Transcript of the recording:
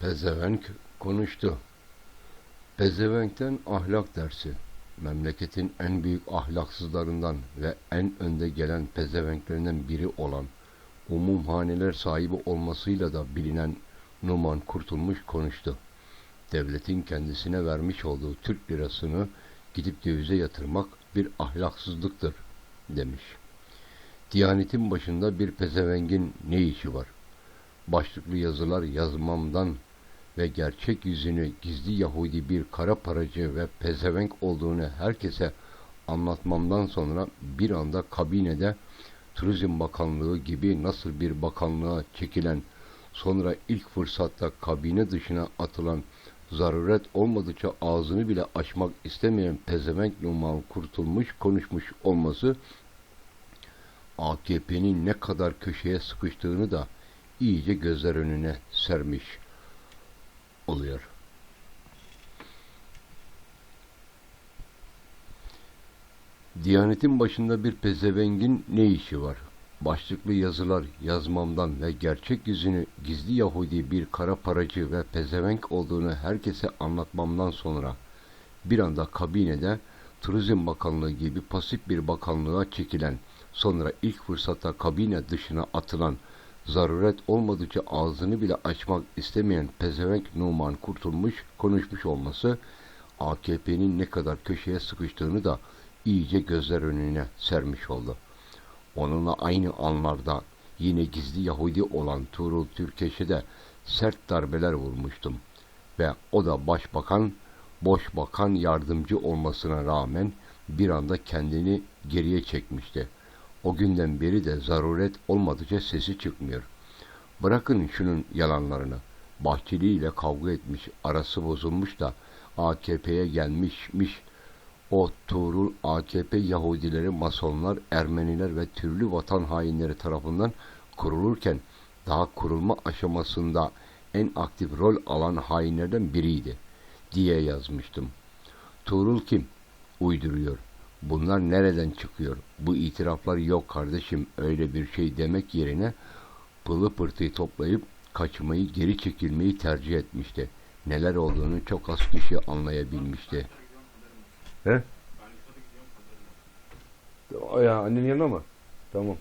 Pezevenk konuştu. Pezevenkten ahlak dersi. Memleketin en büyük ahlaksızlarından ve en önde gelen pezevenklerinden biri olan umumhaneler sahibi olmasıyla da bilinen Numan Kurtulmuş konuştu. Devletin kendisine vermiş olduğu Türk lirasını gidip dövize yatırmak bir ahlaksızlıktır demiş. Diyanetin başında bir pezevengin ne işi var? Başlıklı yazılar yazmamdan ve gerçek yüzünü gizli Yahudi bir kara paracı ve pezevenk olduğunu herkese anlatmamdan sonra bir anda kabinede Turizm Bakanlığı gibi nasıl bir bakanlığa çekilen sonra ilk fırsatta kabine dışına atılan zaruret olmadıkça ağzını bile açmak istemeyen pezevenk Numan kurtulmuş konuşmuş olması AKP'nin ne kadar köşeye sıkıştığını da iyice gözler önüne sermiş oluyor. Diyanetin başında bir pezevengin ne işi var? Başlıklı yazılar yazmamdan ve gerçek yüzünü gizli Yahudi bir kara paracı ve pezevenk olduğunu herkese anlatmamdan sonra bir anda kabinede Turizm Bakanlığı gibi pasif bir bakanlığa çekilen sonra ilk fırsatta kabine dışına atılan zaruret olmadıkça ağzını bile açmak istemeyen pezevenk Numan kurtulmuş konuşmuş olması AKP'nin ne kadar köşeye sıkıştığını da iyice gözler önüne sermiş oldu. Onunla aynı anlarda yine gizli Yahudi olan Tuğrul Türkeş'e de sert darbeler vurmuştum. Ve o da başbakan, boş bakan yardımcı olmasına rağmen bir anda kendini geriye çekmişti. O günden beri de zaruret olmadıkça sesi çıkmıyor. Bırakın şunun yalanlarını. Bahçeli ile kavga etmiş, arası bozulmuş da AKP'ye gelmişmiş. O Tuğrul AKP Yahudileri, Masonlar, Ermeniler ve türlü vatan hainleri tarafından kurulurken daha kurulma aşamasında en aktif rol alan hainlerden biriydi diye yazmıştım. Tuğrul kim? Uyduruyor. Bunlar nereden çıkıyor? Bu itiraflar yok kardeşim öyle bir şey demek yerine pılı pırtıyı toplayıp kaçmayı geri çekilmeyi tercih etmişti. Neler olduğunu çok az kişi anlayabilmişti. He? Ya annenin yanına mı? Tamam.